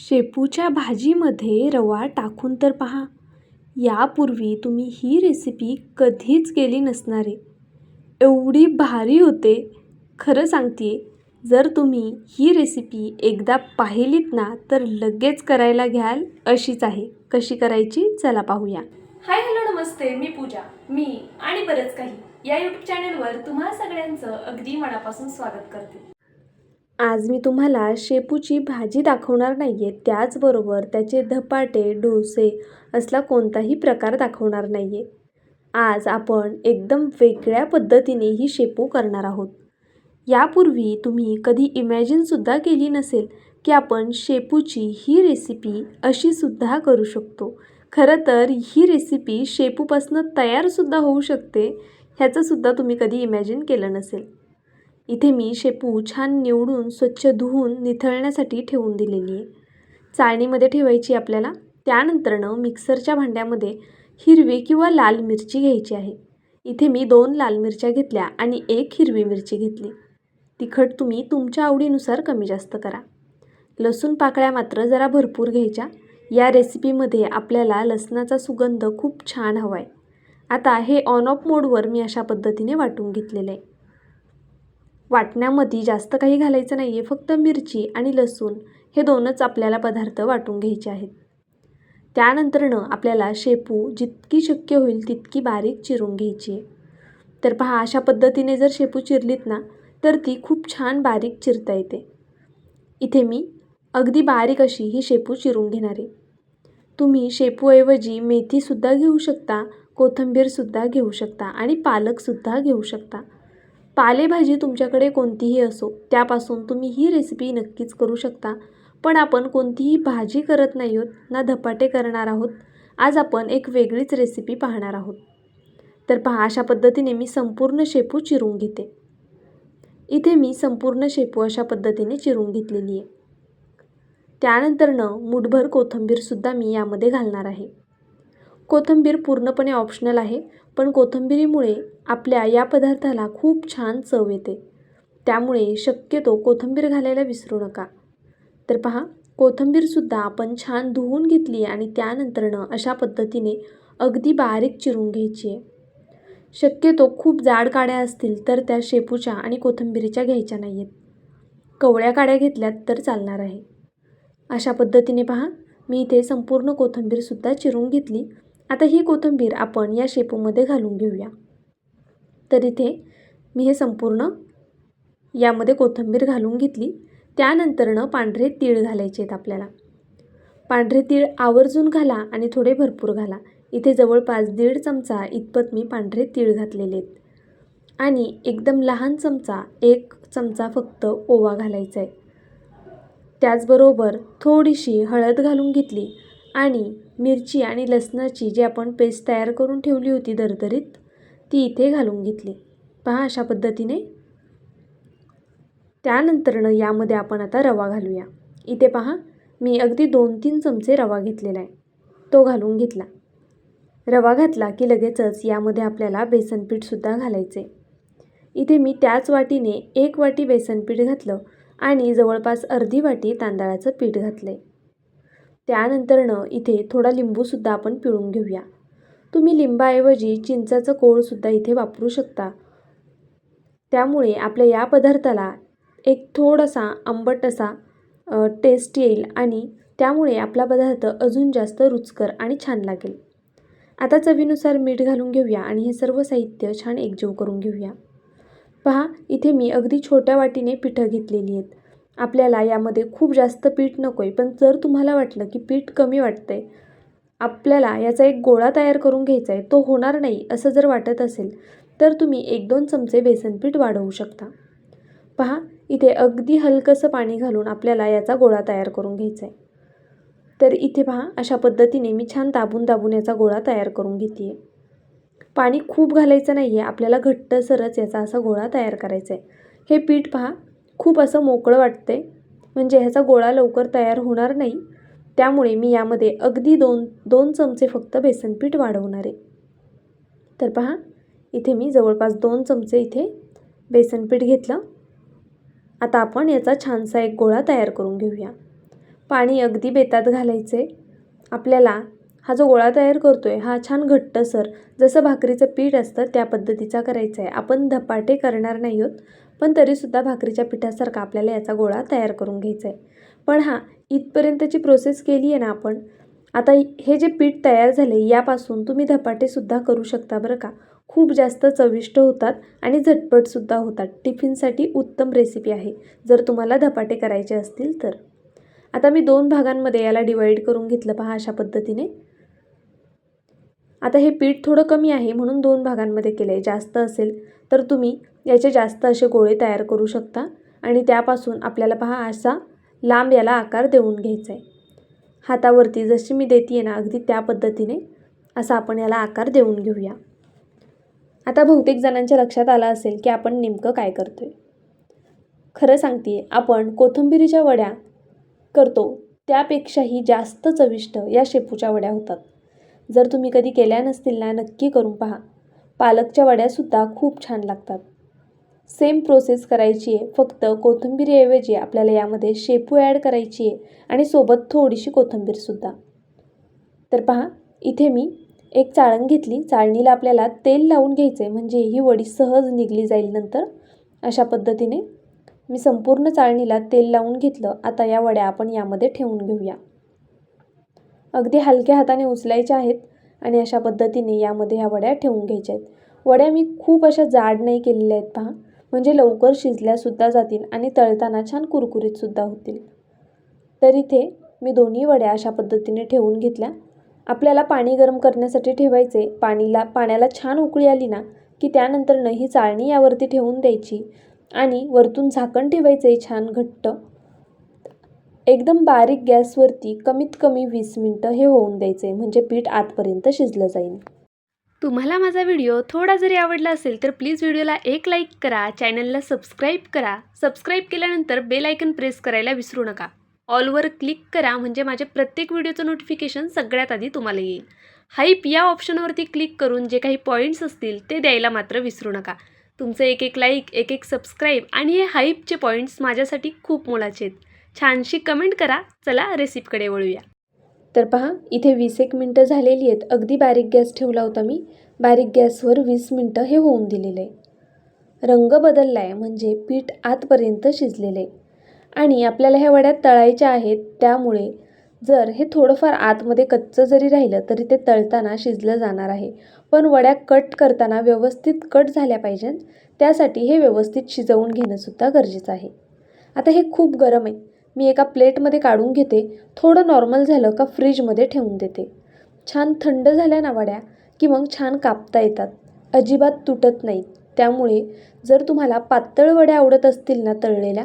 शेपूच्या भाजीमध्ये रवा टाकून तर पहा. यापूर्वी तुम्ही ही रेसिपी कधीच केली नसणार. आहे एवढी भारी होते. खरं सांगते जर तुम्ही ही रेसिपी एकदा पाहिलीत ना तर लगेच करायला घ्याल अशीच आहे. कशी करायची? चला पाहूया. हाय हॅलो नमस्ते. मी पूजा. मी आणि बरंच काही या यूट्यूब चॅनलवर तुम्हा सगळ्यांचं अगदी मनापासून स्वागत करते. आज मी तुम्हाला शेपूची भाजी दाखवणार नाही आहे त्याचबरोबर त्याचे धपाटे डोसे असला कोणताही प्रकार दाखवणार नाही आहे आज आपण एकदम वेगळ्या पद्धतीने ही शेपू करणार आहोत. यापूर्वी तुम्ही कधी इमॅजिनसुद्धा केली नसेल की आपण शेपूची ही रेसिपी अशीसुद्धा करू शकतो. खरं तर ही रेसिपी शेपूपासून तयारसुद्धा होऊ शकते ह्याचंसुद्धा तुम्ही कधी इमॅजिन केलं नसेल. इथे मी शेपू छान निवडून स्वच्छ धुवून निथळण्यासाठी ठेवून दिलेली आहे. चाळणीमध्ये ठेवायची आपल्याला. त्यानंतरनं मिक्सरच्या भांड्यामध्ये हिरवी किंवा लाल मिरची घ्यायची आहे. इथे मी दोन लाल मिरच्या घेतल्या आणि एक हिरवी मिरची घेतली. तिखट तुम्ही तुमच्या आवडीनुसार कमी जास्त करा. लसूण पाकळ्या मात्र जरा भरपूर घ्यायच्या. या रेसिपीमध्ये आपल्याला लसणाचा सुगंध खूप छान हवा आहे आता हे ऑन ऑफ मोडवर मी अशा पद्धतीने वाटून घेतलेलं आहे. वाटण्यामध्ये जास्त काही घालायचं नाही आहे फक्त मिरची आणि लसूण हे दोनच आपल्याला पदार्थ वाटून घ्यायचे आहेत. त्यानंतरनं आपल्याला शेपू जितकी शक्य होईल तितकी बारीक चिरून घ्यायची आहे. तर पहा अशा पद्धतीने जर शेपू चिरलीत ना तर ती खूप छान बारीक चिरता येते. इथे मी अगदी बारीक अशी ही शेपू चिरून घेणार आहे. तुम्ही शेपूऐवजी मेथीसुद्धा घेऊ शकता कोथिंबीरसुद्धा घेऊ शकता आणि पालकसुद्धा घेऊ शकता. पालेभाजी तुमच्याकडे कोणतीही असो त्यापासून तुम्ही ही रेसिपी नक्कीच करू शकता. पण आपण कोणतीही भाजी करत नाही आहोत ना धपाटे करणार आहोत. आज आपण एक वेगळीच रेसिपी पाहणार आहोत. तर पहा अशा पद्धतीने मी संपूर्ण शेपू चिरून घेते. इथे मी संपूर्ण शेपू अशा पद्धतीने चिरून घेतलेली आहे. त्यानंतरनं मुठभर कोथिंबीरसुद्धा मी यामध्ये घालणार आहे. कोथिंबीर पूर्णपणे ऑप्शनल आहे पण कोथिंबिरीमुळे आपल्या या पदार्थाला खूप छान चव येते. त्यामुळे शक्यतो कोथिंबीर घालायला विसरू नका. तर पहा कोथिंबीरसुद्धा आपण छान धुवून घेतली आणि त्यानंतरनं अशा पद्धतीने अगदी बारीक चिरून घ्यायची आहे. शक्यतो खूप जाड काड्या असतील तर त्या शेपूच्या आणि कोथिंबीरीच्या घ्यायच्या नाही आहेत कवळ्या काड्या घेतल्यात तर चालणार आहे. अशा पद्धतीने पहा मी इथे संपूर्ण कोथिंबीरसुद्धा चिरून घेतली. आता ही कोथिंबीर आपण या शेपूमध्ये घालून घेऊया. तर इथे मी हे संपूर्ण यामध्ये कोथिंबीर घालून घेतली. त्यानंतरनं पांढरे तीळ घालायचे आहेत आपल्याला. पांढरे तीळ आवर्जून घाला आणि थोडे भरपूर घाला. इथे जवळपास दीड चमचा इतपत मी पांढरे तीळ घातलेले आहेत. आणि एकदम लहान चमचा एक चमचा फक्त ओवा घालायचा आहे. त्याचबरोबर थोडीशी हळद घालून घेतली आणि मिरची आणि लसणाची जी आपण पेस्ट तयार करून ठेवली होती दरदरीत ती इथे घालून घेतली. पहा अशा पद्धतीने. त्यानंतरनं यामध्ये आपण आता रवा घालूया. इथे पहा मी अगदी दोन तीन चमचे रवा घेतलेला आहे. तो घालून घेतला. रवा घातला की लगेचच यामध्ये आपल्याला बेसनपीठसुद्धा घालायचे इथे मी त्याच वाटीने एक वाटी बेसनपीठ घातलं आणि जवळपास अर्धी वाटी तांदळाचं पीठ घातलं आहे त्यानंतरनं इथे थोडा लिंबूसुद्धा आपण पिळून घेऊया. तुम्ही लिंबाऐवजी चिंचाचं कोळसुद्धा इथे वापरू शकता. त्यामुळे आपल्या या पदार्थाला एक थोडासा आंबट असा टेस्ट येईल आणि त्यामुळे आपला पदार्थ अजून जास्त रुचकर आणि छान लागेल. आता चवीनुसार मीठ घालून घेऊया आणि हे सर्व साहित्य छान एकजीव करून घेऊया. पहा इथे मी अगदी छोट्या वाटीने पिठं घेतलेली आहेत. आपल्याला यामध्ये खूप जास्त पीठ नको आहे पण जर तुम्हाला वाटलं की पीठ कमी वाटतं आहे आपल्याला याचा एक गोळा तयार करून घ्यायचा आहे तो होणार नाही असं जर वाटत असेल तर तुम्ही एक दोन चमचे बेसनपीठ वाढवू शकता. पहा इथे अगदी हलकंसं पाणी घालून आपल्याला याचा गोळा तयार करून घ्यायचा आहे तर इथे पहा अशा पद्धतीने मी छान दाबून दाबून याचा गोळा तयार करून घेते आहे पाणी खूप घालायचं नाही आहे आपल्याला घट्ट सरच याचा असा गोळा तयार करायचा आहे हे पीठ पहा खूप असं मोकळं वाटते म्हणजे ह्याचा गोळा लवकर तयार होणार नाही. त्यामुळे मी यामध्ये अगदी दोन दोन चमचे फक्त बेसनपीठ वाढवणार आहे. तर पहा इथे मी जवळपास दोन चमचे इथे बेसनपीठ घेतलं. आता आपण याचा छानसा एक गोळा तयार करून घेऊया. पाणी अगदी बेतात घालायचे आपल्याला हा जो गोळा तयार करतो आहे हा छान घट्टसर जसं भाकरीचं पीठ असतं त्या पद्धतीचा करायचा आहे आपण धपाटे करणार नाही आहोत. पण तरीसुद्धा भाकरीच्या पिठासारखा आपल्याला याचा गोळा तयार करून घ्यायचा आहे पण हां इथपर्यंतची प्रोसेस केली आहे ना आपण आता हे जे पीठ तयार झाले यापासून तुम्ही धपाटेसुद्धा करू शकता बरं का. खूप जास्त चविष्ट होतात आणि झटपटसुद्धा होतात. टिफिनसाठी उत्तम रेसिपी आहे जर तुम्हाला धपाटे करायचे असतील तर. आता मी दोन भागांमध्ये याला डिवाईड करून घेतलं पहा अशा पद्धतीने. आता हे पीठ थोडं कमी आहे म्हणून दोन भागांमध्ये केलं आहे जास्त असेल तर तुम्ही याचे जास्त असे गोळे तयार करू शकता आणि त्यापासून आपल्याला पहा असा लांब याला आकार देऊन घ्यायचा आहे हातावरती जशी मी देते आहे ना अगदी त्या पद्धतीने असा आपण याला आकार देऊन घेऊया. आता बहुतेक जणांच्या लक्षात आलं असेल की आपण नेमकं काय करतो आहे खरं सांगते आपण कोथिंबिरीच्या वड्या करतो. त्यापेक्षाही जास्त चविष्ट या शेपूच्या वड्या होतात. जर तुम्ही कधी केल्या नसतील ना नक्की करून पहा. पालकच्या वड्यासुद्धा खूप छान लागतात. सेम प्रोसेस करायची आहे फक्त कोथिंबीरऐवजी आपल्याला यामध्ये शेपू ॲड करायची आहे आणि सोबत थोडीशी कोथिंबीरसुद्धा. तर पहा इथे मी एक चाळण घेतली. चाळणीला आपल्याला तेल लावून घ्यायचं आहे म्हणजे ही वडी सहज निघली जाईल नंतर. अशा पद्धतीने मी संपूर्ण चाळणीला तेल लावून घेतलं. आता या वड्या आपण यामध्ये ठेवून घेऊया. अगदी हलक्या हाताने उचलायच्या आहेत आणि अशा पद्धतीने यामध्ये ह्या वड्या ठेवून घ्यायच्या आहेत. वड्या मी खूप अशा जाड नाही केलेल्या आहेत पहा. म्हणजे लवकर शिजल्यासुद्धा जातील आणि तळताना छान कुरकुरीतसुद्धा होतील. तर इथे मी दोन्ही वड्या अशा पद्धतीने ठेवून घेतल्या. आपल्याला पाणी गरम करण्यासाठी ठेवायचे. पाणीला पाण्याला छान उकळी आली ना की त्यानंतर ही चाळणी यावरती ठेवून द्यायची. आणि वरतून झाकण ठेवायचं आहे छान घट्ट. एकदम बारीक गॅसवरती कमीत कमी वीस मिनटं हे होऊन द्यायचे म्हणजे पीठ आतपर्यंत शिजलं जाईल. तुम्हाला माझा व्हिडिओ थोडा जरी आवडला असेल तर प्लीज व्हिडिओला एक लाईक करा चॅनलला सबस्क्राईब करा. सबस्क्राईब केल्यानंतर बेल आयकन प्रेस करायला विसरू नका. ऑलवर क्लिक करा म्हणजे माझे प्रत्येक व्हिडिओचं नोटिफिकेशन सगळ्यात आधी तुम्हाला येईल. हाईप या ऑप्शनवरती क्लिक करून जे काही पॉईंट्स असतील ते द्यायला मात्र विसरू नका. तुमचं एक एक लाईक एक एक सबस्क्राईब आणि हे हाईपचे पॉईंट्स माझ्यासाठी खूप मोलाचे आहेत. छानशी कमेंट करा. चला रेसिपीकडे वळूया. तर पहा इथे वीस एक मिनटं झालेली आहेत. अगदी बारीक गॅस ठेवला होता मी. बारीक गॅसवर वीस मिनटं हे होऊन दिलेलं. आहे रंग बदलला आहे म्हणजे पीठ आतपर्यंत शिजलेलं. आहे आणि आपल्याला ह्या वड्या तळायच्या आहेत त्यामुळे जर हे थोडंफार आतमध्ये कच्चं जरी राहिलं तरी ते तळताना शिजलं जाणार आहे. पण वड्या कट करताना व्यवस्थित कट झाल्या पाहिजेत. त्यासाठी हे व्यवस्थित शिजवून घेणंसुद्धा गरजेचं आहे. आता हे खूप गरम आहे. मी एका प्लेटमध्ये काढून घेते थोडं नॉर्मल झालं का फ्रीजमध्ये ठेवून देते. छान थंड झाल्या ना वड्या की मग छान कापता येतात. अजिबात तुटत नाहीत. त्यामुळे जर तुम्हाला पातळ वड्या आवडत असतील ना तळलेल्या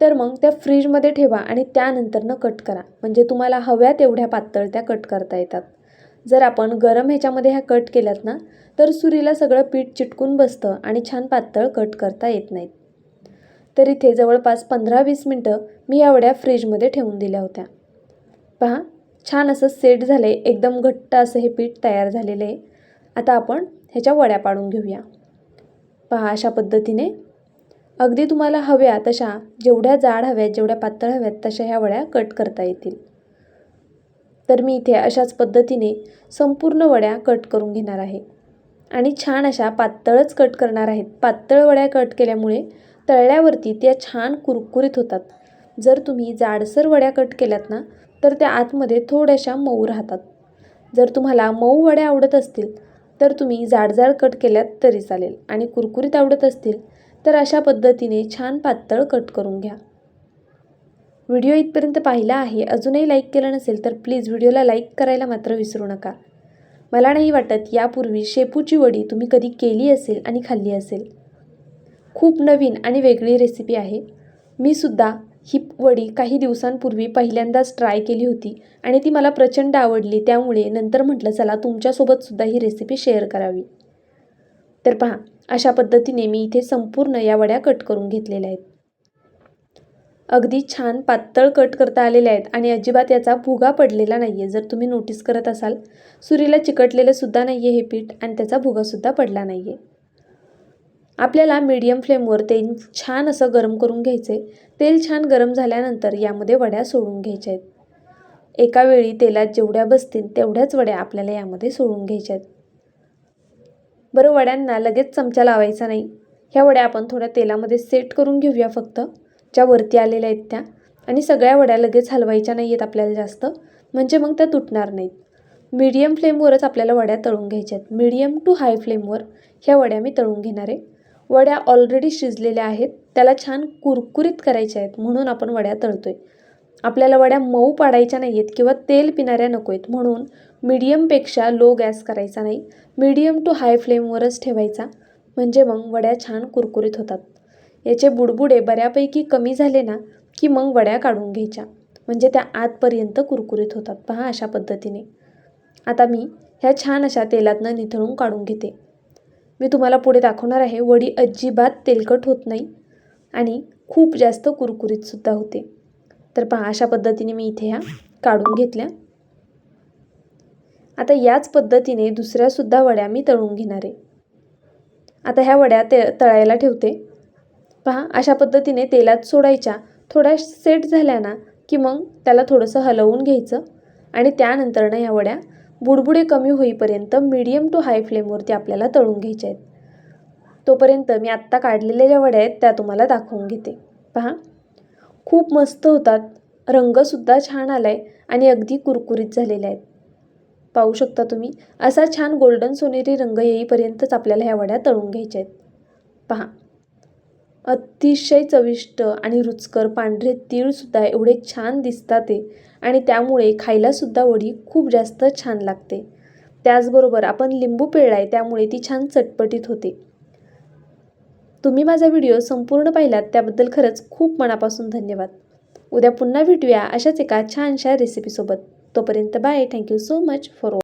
तर मग त्या फ्रीजमध्ये ठेवा आणि त्यानंतरनं कट करा. म्हणजे तुम्हाला हव्या तेवढ्या पातळ त्या कट करता येतात. जर आपण गरम ह्याच्यामध्ये ह्या कट केल्यात ना तर सुरीला सगळं पीठ चिटकून बसतं आणि छान पातळ कट करता येत नाहीत. तर इथे जवळपास पंधरा वीस मिनटं मी या वड्या फ्रीजमध्ये ठेवून दिल्या होत्या. पहा छान असं सेट झालं आहे एकदम घट्ट असं हे पीठ तयार झालेलं आहे. आता आपण ह्याच्या वड्या पाडून घेऊया. पहा अशा पद्धतीने. अगदी तुम्हाला हव्या तशा जेवढ्या जाड हव्यात जेवढ्या पातळ हव्यात तशा ह्या वड्या कट करता येतील. तर मी इथे अशाच पद्धतीने संपूर्ण वड्या कट करून घेणार आहे. आणि छान अशा पातळच कट करणार आहेत. पातळ वड्या कट केल्यामुळे तळल्यावरती त्या छान कुरकुरीत होतात. जर तुम्ही जाडसर वड्या कट केल्यात ना तर त्या आतमध्ये थोड्याशा मऊ राहतात. जर तुम्हाला मऊ वड्या आवडत असतील तर तुम्ही जाडजाड कट केल्यात तरी चालेल आणि कुरकुरीत आवडत असतील तर अशा पद्धतीने छान पातळ कट करून घ्या. व्हिडिओ इथपर्यंत पाहिला आहे अजूनही लाईक केलं नसेल तर प्लीज व्हिडिओला लाईक करायला मात्र विसरू नका. मला नाही वाटत यापूर्वी शेपूची वडी तुम्ही कधी केली असेल आणि खाल्ली असेल. खूप नवीन आणि वेगळी रेसिपी आहे. मी सुद्धा ही वडी काही दिवसांपूर्वी पहिल्यांदाच ट्राय केली होती आणि ती मला प्रचंड आवडली. त्यामुळे नंतर म्हटलं चला तुमच्यासोबतसुद्धा ही रेसिपी शेअर करावी. तर पहा अशा पद्धतीने मी इथे संपूर्ण या वड्या कट करून घेतलेल्या आहेत. अगदी छान पातळ कट करता आलेल्या आहेत आणि अजिबात याचा भुगा पडलेला नाही आहे जर तुम्ही नोटीस करत असाल सुरीला चिकटलेलं सुद्धा नाही आहे हे पीठ आणि त्याचा भुगासुद्धा पडला नाही आहे आपल्याला मीडियम फ्लेमवर तेल छान असं गरम करून घ्यायचे तेल छान गरम झाल्यानंतर यामध्ये वड्या सोडून घ्यायच्या आहेत एका वेळी तेलात जेवढ्या बसतील तेवढ्याच वड्या आपल्याला यामध्ये सोडून घ्यायच्या आहेत बरं वड्यांना लगेच चमचा लावायचा नाही. ह्या वड्या आपण थोड्या तेलामध्ये सेट करून घेऊया फक्त. ज्या वरती आलेल्या आहेत त्या. आणि सगळ्या वड्या लगेच हलवायच्या नाही आहेत आपल्याला जास्त. म्हणजे मग त्या तुटणार नाहीत. मीडियम फ्लेमवरच आपल्याला वड्या तळून घ्यायच्या आहेत मीडियम टू हाय फ्लेमवर ह्या वड्या मी तळून घेणार आहे. वड्या ऑलरेडी शिजलेल्या आहेत. त्याला छान कुरकुरीत करायच्या आहेत म्हणून आपण वड्या तळतोय. आपल्याला वड्या मऊ पाडायच्या नाही आहेत किंवा तेल पिणाऱ्या नको आहेत म्हणून मीडियमपेक्षा लो गॅस करायचा नाही. मीडियम टू हाय फ्लेमवरच ठेवायचा. म्हणजे मग वड्या छान कुरकुरीत होतात. याचे बुडबुडे बऱ्यापैकी कमी झाले ना की मग वड्या काढून घ्यायच्या. म्हणजे त्या आतपर्यंत कुरकुरीत होतात. पहा अशा पद्धतीने. आता मी ह्या छान अशा तेलातनं निथळून काढून घेते. मी तुम्हाला पुढे दाखवणार आहे वडी अजिबात तेलकट होत नाही आणि खूप जास्त कुरकुरीतसुद्धा होते. तर पहा अशा पद्धतीने मी इथे ह्या काढून घेतल्या. आता याच पद्धतीने दुसऱ्यासुद्धा वड्या मी तळून घेणार आहे. आता ह्या वड्या ते तळायला ठेवते. पहा अशा पद्धतीने तेलात सोडायच्या. थोड्या सेट झाल्या ना की मग त्याला थोडंसं हलवून घ्यायचं आणि त्यानंतरनं ह्या वड्या बुडबुडे कमी होईपर्यंत मीडियम टू हाय फ्लेमवरती आपल्याला तळून घ्यायचे आहेत. तोपर्यंत मी आत्ता काढलेल्या ज्या वड्या आहेत त्या तुम्हाला दाखवून घेते. पहा. खूप मस्त होतात. रंगसुद्धा छान आला आहे आणि अगदी कुरकुरीत झालेल्या आहेत. पाहू शकता तुम्ही असा छान गोल्डन सोनेरी रंग येईपर्यंतच आपल्याला ह्या वड्या तळून घ्यायच्या आहेत. पहा. अतिशय चविष्ट आणि रुचकर पांढरे तीळसुद्धा एवढे छान दिसतात ते आणि त्यामुळे खायलासुद्धा वडी खूप जास्त छान लागते. त्याचबरोबर आपण लिंबू पिळला आहे त्यामुळे ती छान चटपटीत होते. तुम्ही माझा व्हिडिओ संपूर्ण पाहिलात त्याबद्दल खरंच खूप मनापासून धन्यवाद. उद्या पुन्हा भेटूया अशाच एका छानशा रेसिपीसोबत तोपर्यंत bye thank you so much for